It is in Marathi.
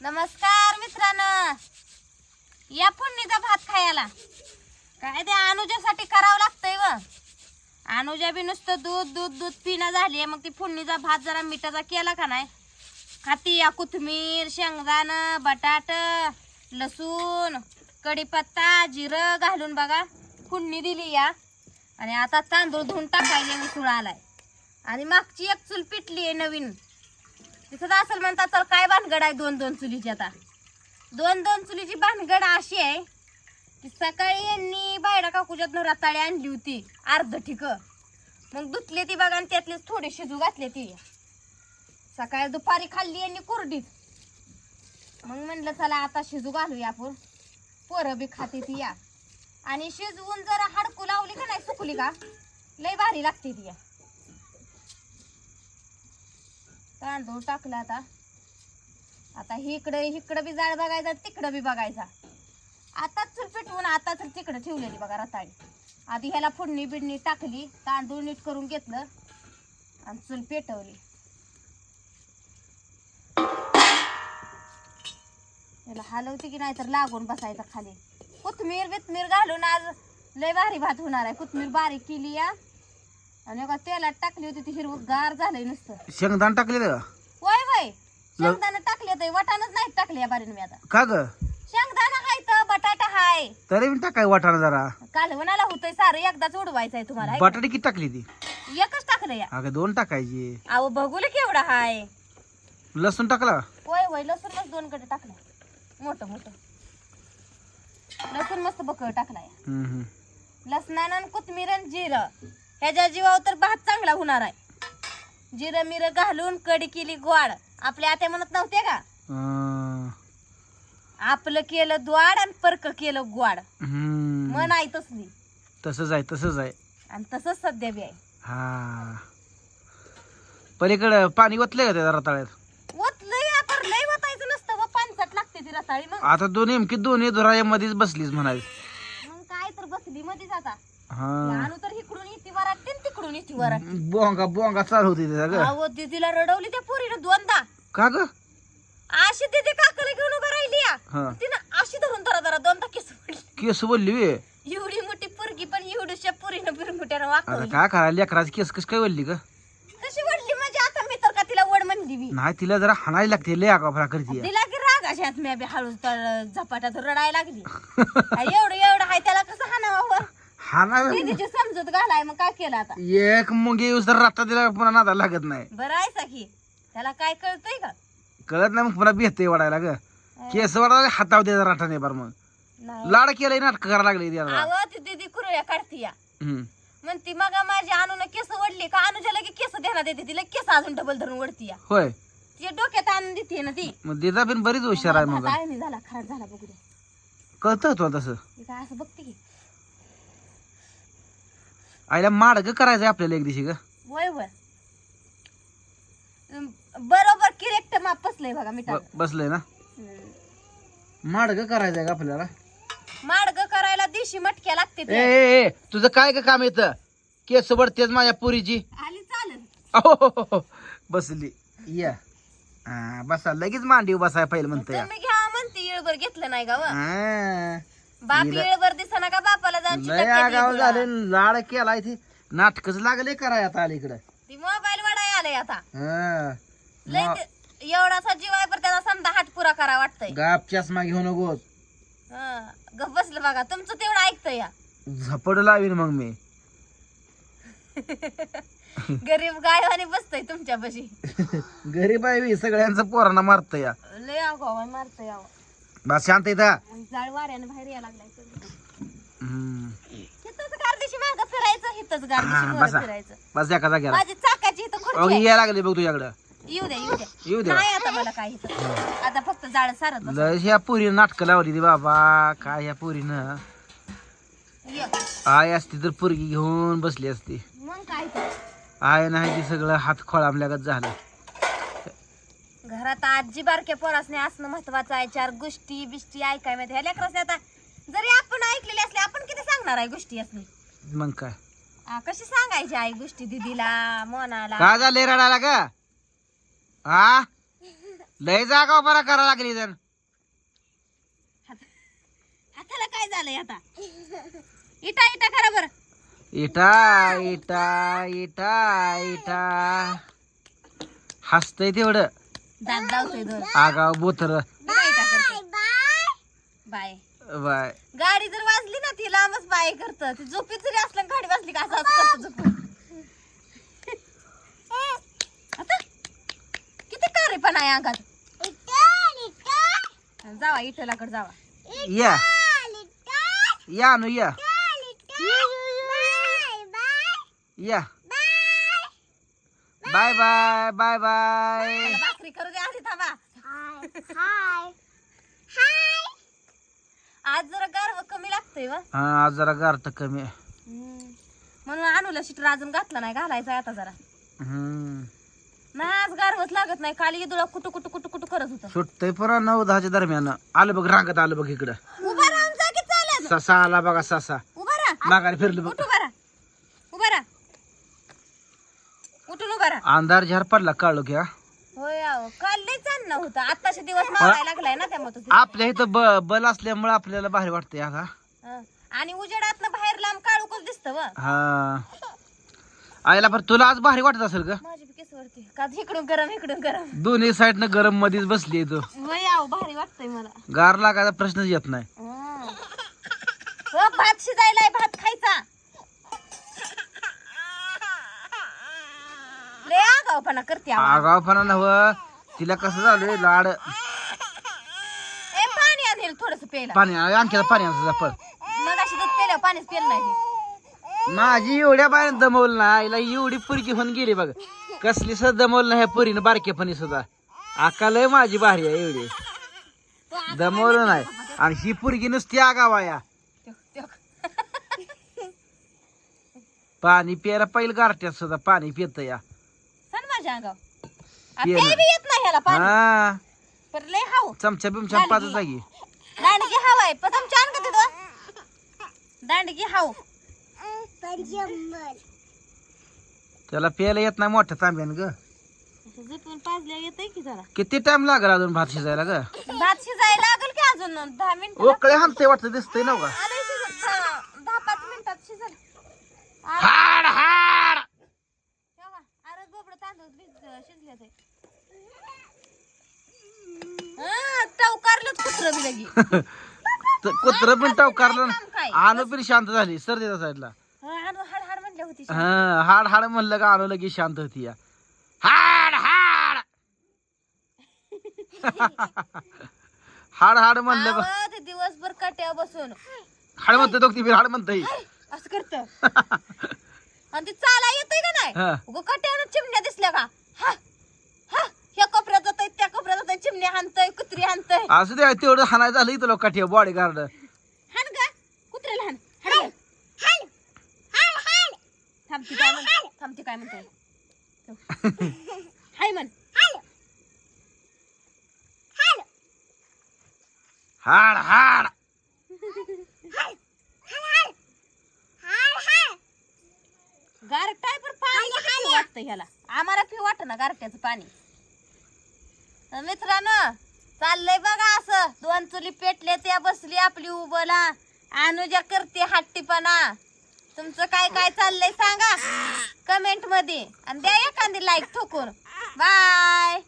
नमस्कार मित्रांनो. या फोडणीचा भात खायला. काय ते अनुजासाठी करावं लागतंय व. अनुजा बी नुसतं दूध दूध दूध पिणं झाली मग ती फुडणीचा भात जरा मिठाचा केला का नाही? खाती या कोथमीर शेंगदाणं बटाट लसूण कढीपत्ता जिरं घालून बघा. फोडणी दिली या. आणि आता तांदूळ धुवून टाकायला मिसळ आलाय आणि मागची एक चूल पिटली आहे नवीन. तिथं असेल म्हणतात चल काय भानगड आहे दोन दोन चुलीची आता? दोन दोन चुलीची भानगड अशी आहे की सकाळी यांनी बायडा काकूच्यात रताळी आणली होती अर्ध ठिक. मग धुतली ती बघा आणि त्यातली थोडी शिजू घातली ती. सकाळी दुपारी खाल्ली यांनी कुरडीत. मग म्हणलं चला आता शिजू घालूया आपण. पोरं बी खाते ती या. आणि शिजवून जरा हडकू लावली का नाही सुकली का? लय भारी लागते ती या. तांदूळ टाकला आता. आता इकडे इकडं बी जाळ बघायचा तिकडं बी बघायचा. आता चूल पेटवून आता तर तिकडं ठेवलेली बघा रताळी. आधी ह्याला फोडणी बिडणी टाकली तांदूळ नीट करून घेतलं आणि चूल पेटवली. याला हलवते की नाही तर लागून बसायचं खाली. कोथमीर बिथमीर घालून आज लय भारी भात होणार आहे. कोथमीर बारीक केली या. आणि बघा तेलात टाकली होती ती हिरवं गार झालंय नुसतं. शेंगदाण टाकलेलं का? वय वय शेंगदाणा टाकले ते वटाणच नाही टाकले या बारीन मी आता. का ग? शेंगदाणा हाय तर बटाटा हाय. तरी मी टाकाय वाटाणा जरा. कालवणाला होतंय सारं एकदाच उडवायचंय तुम्हाला बटाटे किती टाकली ती? एकच टाकलं या. अगं दोन टाकायची. अहो बघूल केवढा हाय. लसूण टाकला? वय वय लसूण दोन कडे टाकलं. मोठं मोठं. लसूण मस्त बकळ टाकलाय. हम्म, हम्म. लसणानं आणि कोथमीर जिरं. ह्याच्या जीवावर तर भात चांगला होणार आहे. जिरं मिरं घालून कडी केली गोड. आपल्या आत्या म्हणत नव्हते का? आपलं केलं द्वाड आणि परक केलं गोड. मन आहे तसली तसंच आहे तसंच आहे. आणि तसंच सध्या बी आहे. हा. पलीकडं पाणी ओतलंय का त्या रताळ्यात ओतलंय आपण लय ओतायचं नसतं व पानसट लागते ती रताळी मग. आता दोन नेमकी दोन्ही धुरायामध्येच बसलीच म्हणायचं. मग काय तर बसली मध्येच आता. हा. आणू तर वराटते बोंगा बोंगा चालू होती तिला ग अहो तिला रडवली त्या पोरीनं दोनदा. का ग? अशी तिथे काकाला घेऊन उभं राहिली या. हा. तिनं अशी धरून धरा धरा दोनदा केस पडली केस बोलली वे? एवढी मोठी पोरगी पण एवढीशा पोरीनं बिरमुट्यानं आता वाकवली. काय करायला लेकराची केस कस काय बोलली ग? कशी वडली म्हणजे आता मी तर का तिला वड म्हणली मी? नाही तिला जरा हाणायला लागते लय आगाफरा करते तिला की राग अशात मी बी हळू तर झपाट्यात रडायला लागली. आ, एवढं एवढं हाय त्याला कसं हाणावं हाना तिची समजूत घालाय मग काय केलं आता? एक मुंगी येऊस तर रात्र तिला पुन्हा नादा लागत नाही. बरं आहे सखी. त्याला काय कळतंय का? कळत नाही मग पुन्हा भेटते वाढायला ग. केस वाढायला हातावर द्यायचा राठा नाही बरं मग. नाही. लाड केलंय नाटक करायला लागले त्याला ती दीदी कुरळ्या काढती या. हम्म. म्हणती मग माझी अनुन केस वडली का? अनुजाला की केस देण्यात येते तिला केस अजून डबल धरून या. होय. तिच्या डोक्यात आणून देते ना ती. मग देता पण बरीच हुशार आहे मग भात आळणी झाला खराब झाला बघू दे. कळतं तुला तसं? काय असं बघते की? आईला माडग करायचंय आपल्याला एक दिवशी ग. वय वय बरोबर किरेक्ट माप बसलंय बघा मिठा ब- बसलंय ना? माडग करायचंय का आपल्याला. माडग करायला दिशी मटक्या लागते ए ते. ए, ए तुझं काय का काम येतं केस वडतेच माझ्या पुरीची. आली चालेल. अहो बसली. या. हा, बसा. लगेच मांडीव बसाय पाहिजे म्हणतं तुम्ही घ्या म्हणते इळभर घेतलं नाही का व? हा. बाप हिला- दिसना का बापाला जाऊन लय आगाव झाले तुला. लाड केलाय ते. नाटकच लागले कराय आता अलीकडं. ती मोबाईल वडाय आलंय आता. हा. लय मग ते- एवढासा जीव आहे पण त्याला समजा हात पुरा करा वाटतंय. गाप चष्मा घेऊ नकोस. हं, गप्प बसलं बघा तुमचं तेवढं ऐकतंय या. झपड लावीन मग मी. गरीब गायवाने बसतय तुमच्या बशी गरीब आहे बी, सगळ्यांचं पोरांना मारत या. लय अगाव मारतय अहो. बस शांत येता मग जाळ वाऱ्यानं बाहेर यायला लागलाय सगळं. हम्म. हिथंच गारदिशी मागं फिरायचं हिथंच हा, गारदिशी बसा. वर फिरायचं बस एका जाग्याला माझी चाकाची इथं आहे. यायला लागले बघ तुझ्याकडं येऊ द्या येऊ द्या येऊ द्या नाही आता मला काय इथं आता फक्त जाळ सारत बस. लय ह्या पुरीनं नाटकं लावली ती बाबा काय ह्या पुरीनं ये. आय असती तर पुरगी घेऊन बसली असती मग काय तर आय नाही ती सगळं हात खोळांबल्यागत झालं घरात आजी बारक्या पोरासने असणं महत्वाचं आहे. चार गोष्टी बिष्टी ऐकाय माहिती. ह्या लेकरासने आता जरी आपण ऐकलेली असले आपण किती सांगणार आहे गोष्टी असली? मग काय? आ, कशी सांगायची आई गोष्टी दिदीला मोनाला? काय झालंय रडायला का हा लय जागा बरा करा लागली जण हाताला काय झालंय आता? इटा इटा करा बरं. इटा इटा इटा इटा. हसतय तेवढं. दात दोन आगाव बोथर. करते? Bye bye. गाडी जर वाजली ना ती लांबच बाय करत. ती झोपीत जरी असलं गाडी वाजली का असं असं करतं झोपून. आता किती कारे पण आहे अंगात? जावा इटलाकडे जावा. या. या नु या. या. Bye bye bye bye. मला भाकरी करू दे आधी थांबा. आज जरा गारव कमी लागतंय व. हा आज जरा गार तर कमी आहे. म्हणून आणूला शिटर अजून घातला नाही घालायचा आता जरा. हम्म. नाही आज गारवच लागत नाही काली तुला कुटू कुटू कुटू कुटू करत होत. सुटतंय पुरा नऊ दहाच्या दरम्यान. आलं बघ रांगत आलं बघ इकडं. उभा राहून जा की चालत. ससा आला बघा ससा. उभा राहा. माघारी फिरलं बघ. उभा राहा उठून उभा राहा अंधार झार पडला काळू घ्या. होय काल चांगलं होतं. दिवस मारायला लागलाय ना त्यामुळे तो. आपल्या इथं ब बल असल्यामुळे आपल्याला भारी वाटतंय हा हं. आणि उजेडातनं बाहेर लांब काळूकच दिसतं व हा. आईला पण तुला आज भारी वाटत असेल का माझी बी केस वरती. का इकडून गरम इकडून गरम? दोन्ही साईडनं गरम मध्येच बसली तू. भारी वाटतंय मला. गार लागायचा प्रश्नच येत नाही. हं. हो, भात शिजायलाय भात खायचा. लय आगावपणा करते. आगावपणा नव तिला कसं झालंय लाड. ए पाणी थोडस प्यायला. पाणी आणखी पाणी आणतो पळ. मग अशी दूध पेल्या पाणीच पेलं नाही ते. माझी एवढ्या बाहेर दमवलं ना आईला एवढी पुरकी होऊन गेली बघ. कसली सुद्धा दमवलं ना ह्या पुरीनं बारकेपणी सुद्धा. आकालय माझी भारी आहे एवढी. दमवलं नाही. आणि ही पुरगी नुसती आगावाया. पाणी प्यायला पहिलं गारट्यात सुद्धा पाणी पित या सांग माझ्या अंगाव आ, पे ते ना. बी येत नाही ह्याला पाणी. हा. पर लय हाव. चमचा बिमचा पाच जागी दांडगी हाव आहे. पण तुमच्या अंगात येतो दांडगी हाव. त्याला प्यायला येत नाही मोठ्या तांब्यानं ग. असं झोपून पाजल्या येतंय की जरा. किती टाइम लागला अजून भात शिजायला ग? भात शिजायला लागल की अजून? दहा मिनिट ओकळे हाणते वाटतं दिसतंय ना का आलंय शिजत. दहा पाच मिनिटात शिजल. हाड हाड! तांदूळ भिज शिजले ते हं, टवकारलंच कुत्रं बी लगी. कुत्र पण टावकारलं? आणू पण शांत झाली सर्दीच्या साईडला. हं, हाड हाड हाड म्हणल्या होती हा हाड हाड म्हणलं का आणू लगी शांत होती या. हाड हाड. हाड हाड म्हणलं ते दिवसभर कट्यावर बसून. हाड म्हणतो दोघ ती हाड म्हणतोय. असं करत. आणि ते चाला येतंय का नाही? हा. उगं कट्यावर चिमण्या दिसल्या का? हा हा ह्या कोपऱ्यात जातय त्या कोपऱ्यात जातय चिमण्या हाणतय कुत्री हाणतय. असं ते तेवढं हाणाय झालं तुला काठी बॉडी गार्ड हाण का कुत्र्याला हाण. हाण. गं. थांबती काय म्हण थांबती काय म्हणतोय हाय म्हण. हाड हाड गारटाय पण पाणी किती वाटतं ह्याला? आम्हाला पी वाट ना गारट्याचं पाणी? तर मित्रांनो चाललंय बघा असं. दोन चुली पेटले त्या बसली आपली उभला. अनुजा करते हट्टीपणा. तुमचं काय काय चाललंय सांगा? कमेंटमध्ये आणि द्या एखादी लाईक ठोकून. बाय